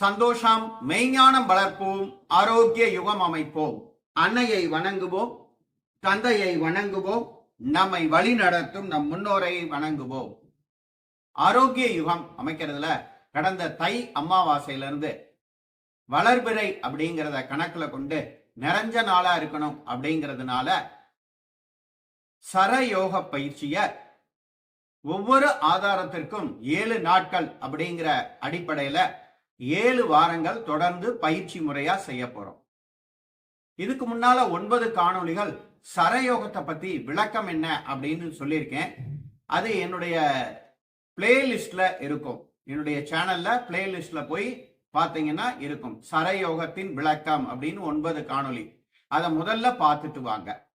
சந்தோஷம் மெய்ஞானம் வளர்ப்போம் ஆரோக்கிய யுகம் அமைப்போம். அன்னையை வணங்குவோம் தந்தையை வணங்குவோம் நம்மை வழி நடத்தும் நம் முன்னோரை வணங்குவோம். ஆரோக்கிய யுகம் அமைக்கிறதுல கடந்த தை அமாவாசையிலிருந்து வளர்பிறை அப்படிங்கிறத கணக்குல கொண்டு நிறைஞ்ச நாளா இருக்கணும் அப்படிங்கிறதுனால சரயோக பயிற்சிய ஒவ்வொரு ஆதாரத்திற்கும் ஏழு நாட்கள் அப்படிங்கிற அடிப்படையில ஏழு வாரங்கள் தொடர்ந்து பயிற்சி முறையா செய்ய போறோம். இதுக்கு முன்னால ஒன்பது காணொலிகள் சரயோகத்தை பத்தி விளக்கம் என்ன அப்படின்னு சொல்லியிருக்கேன். அது என்னுடைய பிளேலிஸ்ட்ல இருக்கும். என்னுடைய சேனல்ல பிளேலிஸ்ட்ல போய் பார்த்தீங்கன்னா இருக்கும். சரயோகத்தின் விளக்கம் அப்படின்னு ஒன்பது காணொளி. அதை முதல்ல பார்த்துட்டு வாங்க.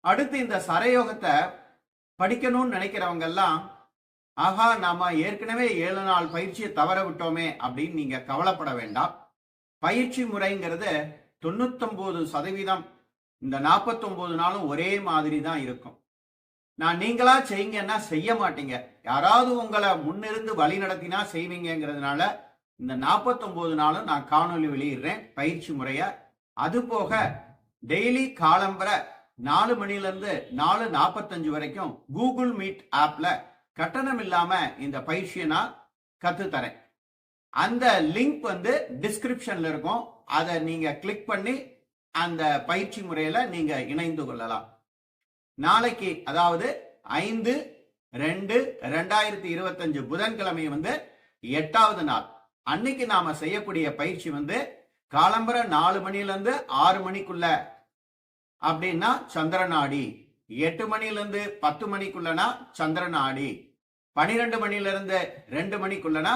அடுத்து இந்த சரயோகத்தை படிக்கணும்னு நினைக்கிறவங்க எல்லாம் ஆஹா நாம ஏற்கனவே ஏழு நாள் பயிற்சியை தவற விட்டோமே அப்படின்னு நீங்க கவலைப்பட வேண்டாம். பயிற்சி முறைங்கிறது தொண்ணூத்தொன்பது சதவீதம் இந்த நாற்பத்தொன்பது நாளும் ஒரே மாதிரி தான் இருக்கும். நான் நீங்களா செய்யுங்கன்னா செய்ய மாட்டீங்க. யாராவது உங்களை முன்னிருந்து வழி நடத்தினா செய்வீங்கிறதுனால இந்த நாற்பத்தொன்பது நாளும் நான் காணொலி வெளியிடுறேன் பயிற்சி முறைய. அது போக டெய்லி காலம்பர நாலு மணிலேருந்து நாலு நாற்பத்தஞ்சு வரைக்கும் கூகுள் மீட் ஆப்ல கட்டணம் இல்லாம இந்த பயிற்சியை நான் கத்து தரேன் அந்த லிங்க் வந்து டிஸ்கிரிப்ஷன்ல இருக்கும். அதை நீங்க கிளிக் பண்ணி அந்த பயிற்சி முறையில நீங்க இணைந்து கொள்ளலாம். நாளைக்கு அதாவது ஐந்து ரெண்டு ரெண்டாயிரத்தி இருபத்தஞ்சு புதன்கிழமை வந்து எட்டாவது நாள். அன்னைக்கு நாம செய்யக்கூடிய பயிற்சி வந்து காலம்பரம் நாலு மணில இருந்து ஆறு மணிக்குள்ள. அப்படின்னா சந்திரநாடி. எட்டு மணில பத்து மணிக்குள்ளனா ஆடி பனிரெண்டு மணில இருந்து ரெண்டு மணிக்குள்ளனா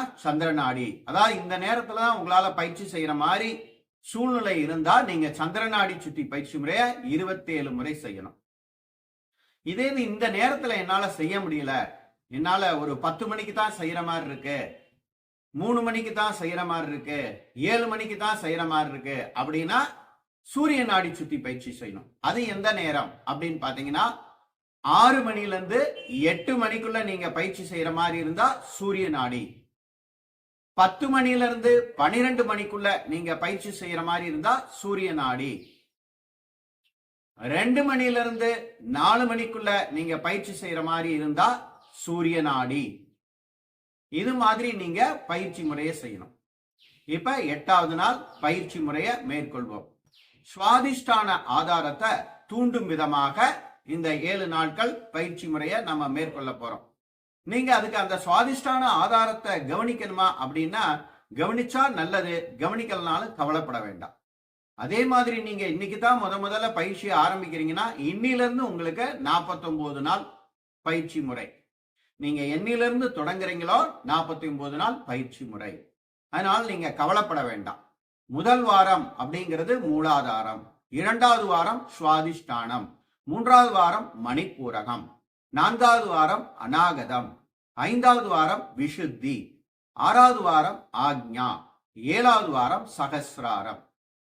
ஆடி அதாவது இந்த நேரத்துல தான் உங்களால பயிற்சி செய்யற மாதிரி சூழ்நிலை இருந்தா நீங்க சந்திரநாடி சுத்தி பயிற்சி முறைய இருபத்தி ஏழு முறை செய்யணும். இதே இந்த நேரத்துல என்னால செய்ய முடியல. என்னால ஒரு பத்து மணிக்கு தான் செய்யற மாதிரி இருக்கு. மூணு மணிக்கு தான் செய்யற மாதிரி இருக்கு. ஏழு மணிக்கு தான் செய்யற மாதிரி இருக்கு. அப்படின்னா சூரிய நாடி சுத்தி பயிற்சி செய்யணும். அது எந்த நேரம்? அப்படின்னு பாத்தீங்கன்னா ஆறு மணில இருந்து எட்டு மணிக்குள்ள நீங்க பயிற்சி செய்யற மாதிரி இருந்தா சூரிய நாடி பத்து மணில இருந்து பனிரெண்டு மணிக்குள்ள நீங்க பயிற்சி செய்யற மாதிரி இருந்தா சூரிய நாடி ரெண்டு மணில இருந்து நாலு மணிக்குள்ள நீங்க பயிற்சி செய்யற மாதிரி இருந்தா சூரிய நாடி இது மாதிரி நீங்க பயிற்சி முறையை செய்யணும். இப்ப எட்டாவது நாள் பயிற்சி முறையை மேற்கொள்வோம். சுவாதிஷ்டான ஆதாரத்தை தூண்டும் விதமாக இந்த ஏழு நாட்கள் பயிற்சி முறையை நம்ம மேற்கொள்ள போறோம். நீங்க அதுக்கு அந்த சுவாதிஷ்டான ஆதாரத்தை கவனிக்கணுமா அப்படின்னா கவனிச்சா நல்லது கவனிக்கலனாலும் கவலைப்பட வேண்டாம். அதே மாதிரி நீங்க இன்னைக்கு தான் முத முதல்ல பயிற்சியை ஆரம்பிக்கிறீங்கன்னா இன்னிலிருந்து உங்களுக்கு 49 நாள் பயிற்சி முறை. நீங்க என்னில இருந்து தொடங்குறீங்களோ 49 நாள் பயிற்சி முறை. அதனால நீங்க கவலைப்பட வேண்டாம். முதல் வாரம் அப்படிங்கிறது மூலாதாரம். இரண்டாவது வாரம் சுவாதிஷ்டானம். மூன்றாவது வாரம் மணிப்பூரகம். நான்காவது வாரம் அநாகதம். ஐந்தாவது வாரம் விஷுத்தி ஆறாவது வாரம் ஆக்ஞா. ஏழாவது வாரம் சகசிராரம்.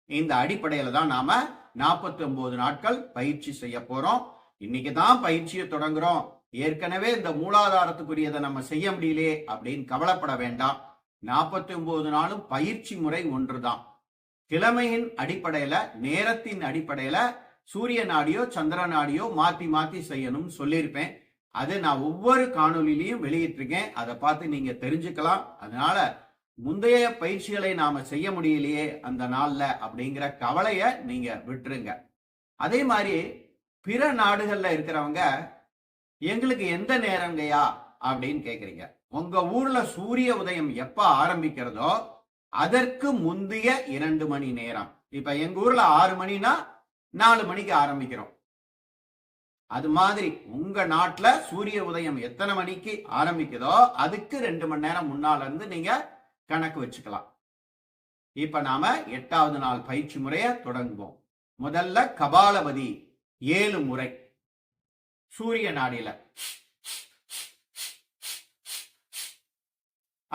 இந்த அடிப்படையில தான் நாம 49 நாட்கள் பயிற்சி செய்ய போறோம். இன்னைக்கு தான் பயிற்சியை தொடங்குறோம். ஏற்கனவே இந்த மூலாதாரத்துக்குரியதை நம்ம செய்ய முடியலையே அப்படின்னு கவலைப்பட வேண்டாம். 49 நாளும் பயிற்சி முறை ஒன்றுதான். கிழமையின் அடிப்படையில நேரத்தின் அடிப்படையில சூரிய நாடியோ சந்திர நாடியோ மாத்தி மாத்தி செய்யணும்னு சொல்லியிருப்பேன். அது நான் ஒவ்வொரு காணொலியிலையும் வெளியிட்டிருக்கேன். அதை பார்த்து நீங்க தெரிஞ்சுக்கலாம். அதனால முந்தைய பயிற்சிகளை நாம செய்ய முடியலையே அந்த நாள்ல அப்படிங்கிற கவலைய நீங்க விட்டுருங்க. அதே மாதிரி பிற நாடுகள்ல இருக்கிறவங்க எங்களுக்கு எந்த நேரங்கயா அப்படின்னு கேக்குறீங்க. உங்க ஊர்ல சூரிய உதயம் எப்ப ஆரம்பிக்கிறதோ அதற்கு முந்தைய இரண்டு மணி நேரம். இப்ப எங்க ஊர்ல ஆறு மணினா நாலு மணிக்கு ஆரம்பிக்கிறோம். அது மாதிரி உங்க நாட்டுல சூரிய உதயம் எத்தனை மணிக்கு ஆரம்பிக்குதோ அதுக்கு ரெண்டு மணி நேரம் முன்னால இருந்து நீங்க கணக்கு வச்சுக்கலாம். இப்ப நாம எட்டாவது நாள் பயிற்சி முறைய தொடங்குவோம். முதல்ல கபாலபதி ஏழு முறை. சூரிய நாடியில.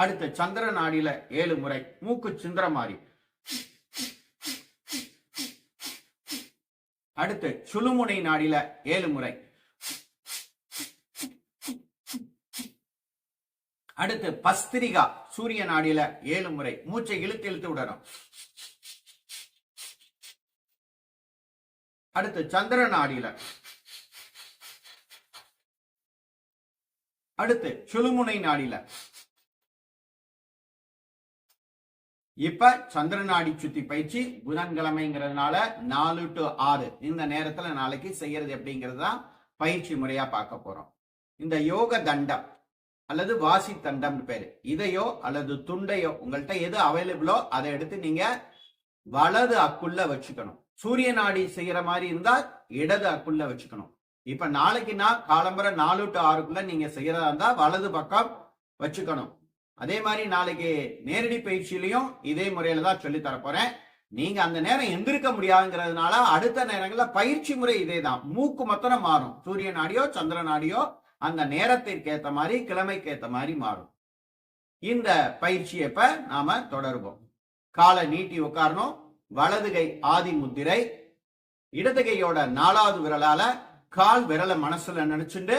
அடுத்து சந்திர நாடியில ஏழு முறை. மூக்கு சிந்திர மாதிரி. அடுத்து சுழுமுனை நாடியில ஏழு முறை. அடுத்து பஸ்திரிகா சூரிய நாடியில ஏழு முறை. மூச்சை இழுத்து இழுத்து விடணும். அடுத்து சந்திர நாடியில. அடுத்து சுழுமுனை நாடியில. இப்ப சந்திர நாடி சுத்தி பயிற்சி புதன்கிழமைங்கிறதுனால நாலு டு ஆறு. இந்த நேரத்துல நாளைக்கு செய்யறது எப்படிங்கிறது தான் பயிற்சி முறையா பார்க்க போறோம். இந்த யோக தண்டம் அல்லது வாசி தண்டம் பேரு. இதையோ அல்லது துண்டையோ உங்கள்கிட்ட எது அவைலபிளோ அதை எடுத்து நீங்க வலது அக்குள்ள வச்சுக்கணும். சூரிய நாடி செய்யற மாதிரி இருந்தா இடது அக்குள்ள வச்சுக்கணும். இப்ப நாளைக்கு நான் காலம்பரம் நாலு டு ஆறுக்குள்ள நீங்க செய்யறதா இருந்தா வலது பக்கம் வச்சுக்கணும். அதே மாதிரி நாளைக்கு நேரடி பயிற்சியிலையும் இதே முறையில தான் சொல்லி தரப்போறேன். நீங்க அந்த நேரம் எந்திருக்க முடியாதுங்கிறதுனால அடுத்த நேரங்களில் பயிற்சி முறை இதே தான் மூக்கு மொத்தம் மாறும். சூரிய நாடியோ சந்திர நாடியோ அந்த நேரத்திற்கு ஏத்த மாதிரி கிழமைக்கு ஏத்த மாதிரி மாறும். இந்த பயிற்சியை இப்ப நாம தொடருவோம். காலை நீட்டி உட்காரணும். வலது கை ஆதி முத்திரை இடது கையோட நாலாவது விரலால கால் விரலை மனசுல நினைச்சுட்டு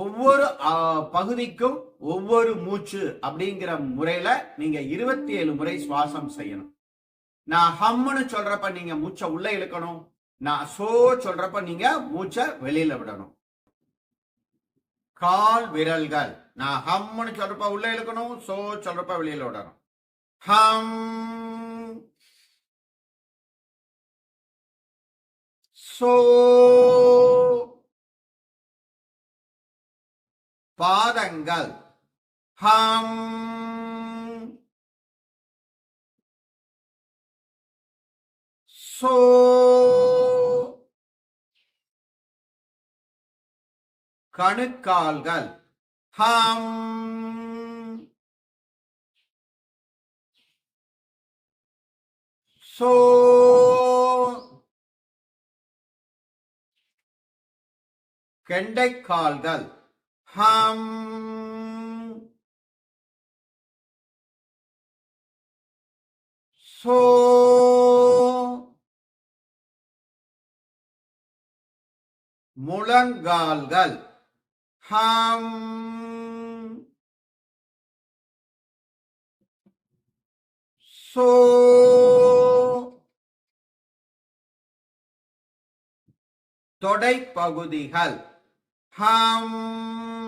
ஒவ்வொரு பகுதிக்கும் ஒவ்வொரு மூச்சு அப்படிங்கிற முறையில நீங்க இருபத்தி ஏழு முறை சுவாசம் செய்யணும். நான் ஹம்முன்னு சொல்றப்ப நீங்க மூச்சை உள்ள இழுக்கணும். நான் சோ சொல்றப்ப நீங்க மூச்சை வெளியில விடணும். கால் விரல்கள். நான் ஹம்முன்னு சொல்றப்ப உள்ள இழுக்கணும் சோ சொல்றப்ப வெளியில விடணும். ஹம். சோ பாதங்கள். ஹம். சோ. கணுக்கால்கள். ஹம். சோ. கெண்டைக்கால்கள். ஹம் சோ முழங்கால்கள். ஹம் சோ தொடை பகுதிகள் ஹம்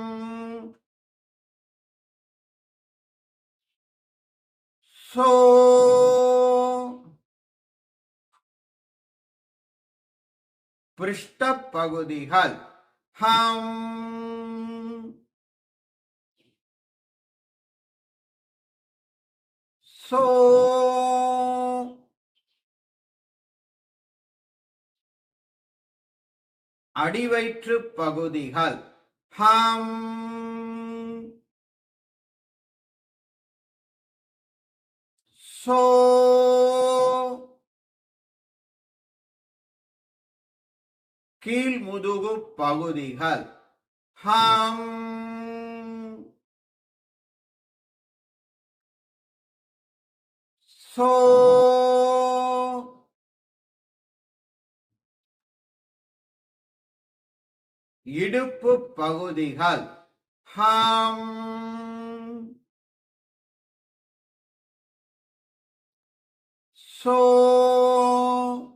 so பிருஷ்ட பகுதிகள் ஹம் சோ அடிவயிற்று பகுதிகள் ஹம் சோ கீழ் முதுகு பகுதிகள். ஹம். சோ இடுப்பு பகுதிகள். ஹம். சோ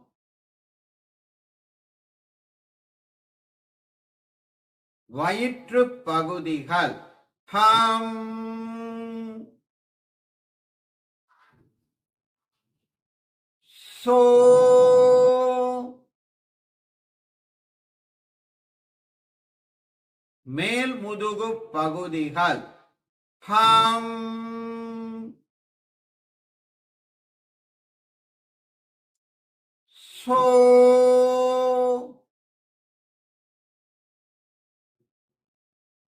வயிற்று பகுதிகள். ஹம். சோ மேல் முதுகு பகுதிகள். ஹம்.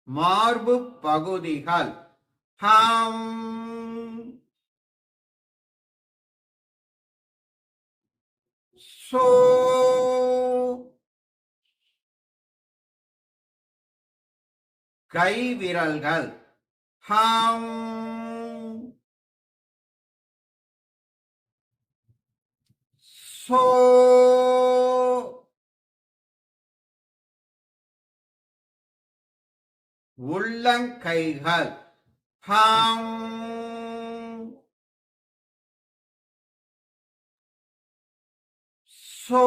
மார்பு பகுதிகள். ஹம். சோ. கை விரல்கள் ஹம். So உள்ளங்கைகள் ஹம். சோ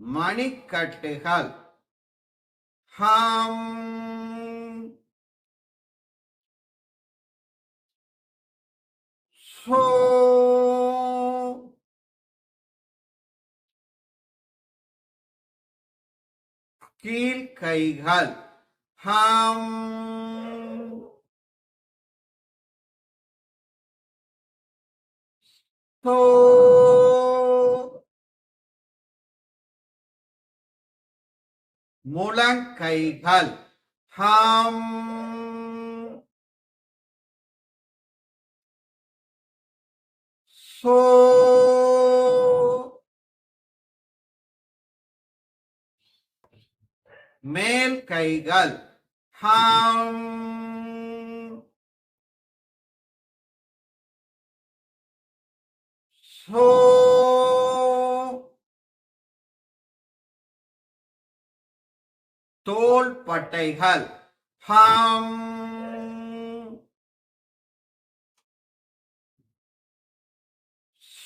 மணிக்கட்டுகள் ஹம். சோ கீழ்கைகள் ஹம் சோ முழங்கைகள் ஹம் சோ மேல் கைகள் ஹம் சோ தோள் பட்டைகள் ஹம்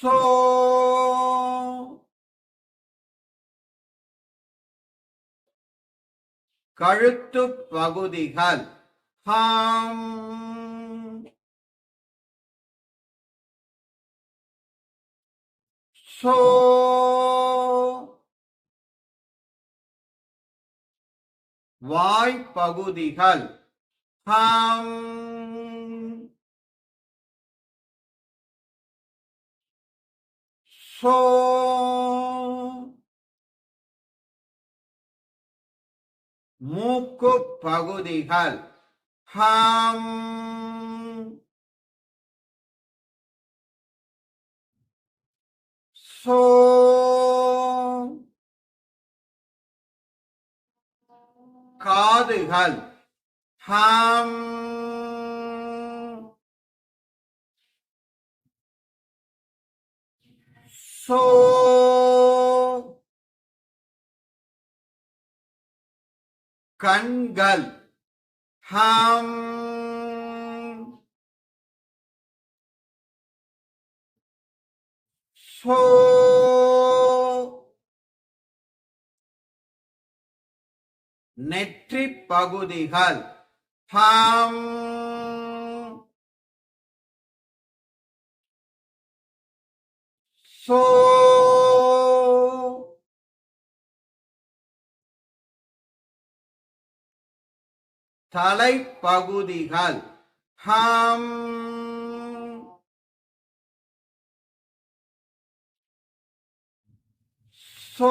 So, கழுத்து பகுதிகள். ஹம். சோ வாய்ப்பகுதிகள் ஹம். மூக்கு பகுதிகள். ஹம். சோ. காதுகள். ஹம். சோ கண்கள் ஹம் சோ நெற்றி பகுதிகள் ஹம் சோ தலைப்பகுதிகள். ஹம். சோ.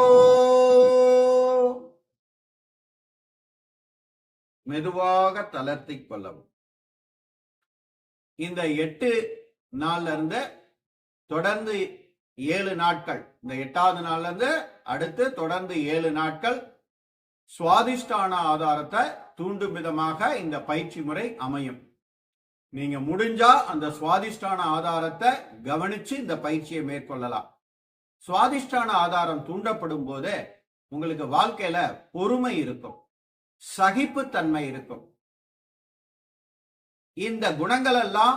மெதுவாக தளர்த்திக் கொள்ளவும். இந்த எட்டு நாள்ல இருந்து தொடர்ந்து ஏழு நாட்கள். இந்த எட்டாவது நாள்ல இருந்து அடுத்து தொடர்ந்து ஏழு நாட்கள் சுவாதிஷ்டான ஆதாரத்தை தூண்டும் விதமாக இந்த பயிற்சி முறை அமையும். நீங்க முடிஞ்சா அந்த சுவாதிஷ்டான ஆதாரத்தை கவனிச்சு இந்த பயிற்சியை மேற்கொள்ளலாம். சுவாதிஷ்டான ஆதாரம் தூண்டப்படும் போது உங்களுக்கு வாழ்க்கையில பொறுமை இருக்கும். சகிப்புத்தன்மை இருக்கும். இந்த குணங்கள் எல்லாம்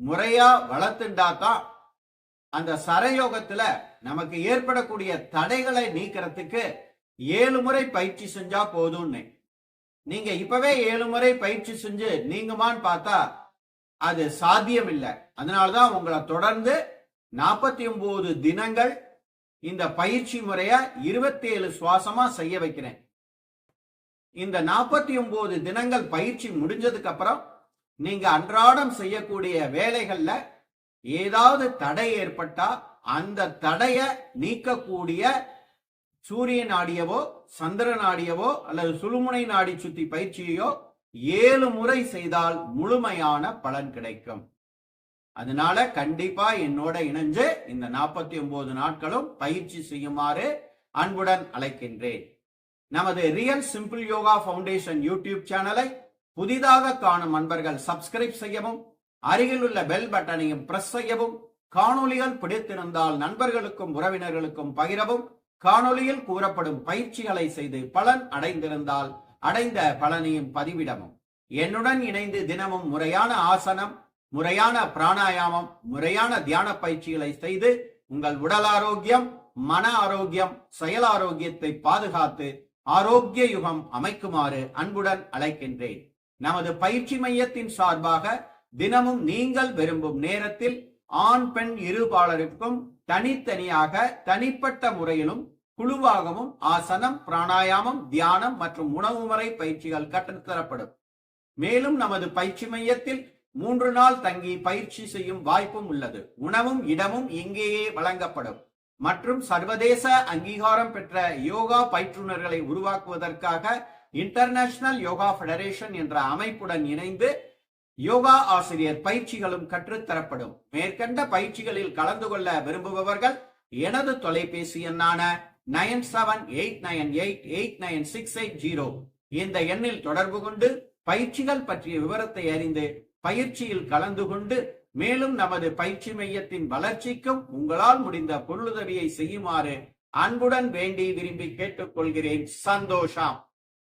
முறையா வளர்த்துண்டா தான் அந்த சரயோகத்துல நமக்கு ஏற்படக்கூடிய தடைகளை நீக்கிறதுக்கு ஏழு முறை பயிற்சி செஞ்சா போதும்னு. நீங்க இப்பவே ஏழு முறை பயிற்சி செஞ்சு நீங்குமான்னு பார்த்தா அது சாத்தியம் இல்லை அதனாலதான் உங்களை தொடர்ந்து நாற்பத்தி ஒன்பது தினங்கள் இந்த பயிற்சி முறைய இருபத்தி ஏழு சுவாசமா செய்ய வைக்கிறேன். இந்த நாற்பத்தி ஒன்பது தினங்கள் பயிற்சி முடிஞ்சதுக்கு அப்புறம் நீங்க அன்றாடம் செய்யக்கூடிய வேலைகள்ல ஏதாவது தடை ஏற்பட்டா அந்த தடைய நீக்கக்கூடிய சூரிய நாடியவோ சந்திர நாடியவோ அல்லது சுழுமுனை நாடி சுத்தி பயிற்சியையோ ஏழு முறை செய்தால் முழுமையான பலன் கிடைக்கும். அதனால கண்டிப்பா என்னோட இணைஞ்சு இந்த நாற்பத்தி ஒன்பது நாட்களும் பயிற்சி செய்யுமாறு அன்புடன் அழைக்கின்றேன். நமது real simple yoga foundation YouTube சேனலை புதிதாக காணும் அன்பர்கள் சப்ஸ்கிரைப் செய்யவும் அருகில் உள்ள பெல் பட்டனையும் பிரஸ் செய்யவும் காணொளிகள் பிடித்திருந்தால் நண்பர்களுக்கும் உறவினர்களுக்கும் பகிரவும் காணொளியில் கூறப்படும் பயிற்சிகளை செய்து பலன் அடைந்திருந்தால் அடைந்த பலனையும் பதிவிடவும். என்னுடன் இணைந்து தினமும் முறையான ஆசனம் முறையான பிராணாயாமம் முறையான தியான பயிற்சிகளை செய்து உங்கள் உடல் ஆரோக்கியம் மன ஆரோக்கியம் செயல் ஆரோக்கியத்தை பாதுகாத்து ஆரோக்கிய யுகம் அமைக்குமாறு அன்புடன் அழைக்கின்றேன். நமது பயிற்சி மையத்தின் சார்பாக தினமும் நீங்கள் விரும்பும் நேரத்தில் ஆண் பெண் இருபாலருக்கும் தனித்தனியாக தனிப்பட்ட முறையிலும் குழுவாகவும் ஆசனம் பிராணாயாமம் தியானம் மற்றும் உணவு முறை பயிற்சிகள் கற்றுத்தரப்படும் மேலும் நமது பயிற்சி மையத்தில் மூன்று நாள் தங்கி பயிற்சி செய்யும் வாய்ப்பும் உள்ளது. உணவும் இடமும் இங்கேயே வழங்கப்படும். மற்றும் சர்வதேச அங்கீகாரம் பெற்ற யோகா பயிற்றுனர்களை உருவாக்குவதற்காக இன்டர்நேஷனல் யோகா ஃபெடரேஷன் என்ற அமைப்புடன் இணைந்து யோகா ஆசிரியர் பயிற்சிகளும் கற்றுத்தரப்படும் மேற்கண்ட பயிற்சிகளில் கலந்து கொள்ள விரும்புபவர்கள் எனது தொலைபேசி எண்ணான nine seven eight nine eight eight nine six eight zero. இந்த எண்ணில் தொடர்பு கொண்டு பயிற்சிகள் பற்றிய விவரத்தை அறிந்து பயிற்சியில் கலந்து கொண்டு மேலும் நமது பயிற்சி மையத்தின் வளர்ச்சிக்கும் உங்களால் முடிந்த பொருளுதவியை செய்யுமாறு அன்புடன் வேண்டி விரும்பி கேட்டுக்கொள்கிறேன். சந்தோஷம்.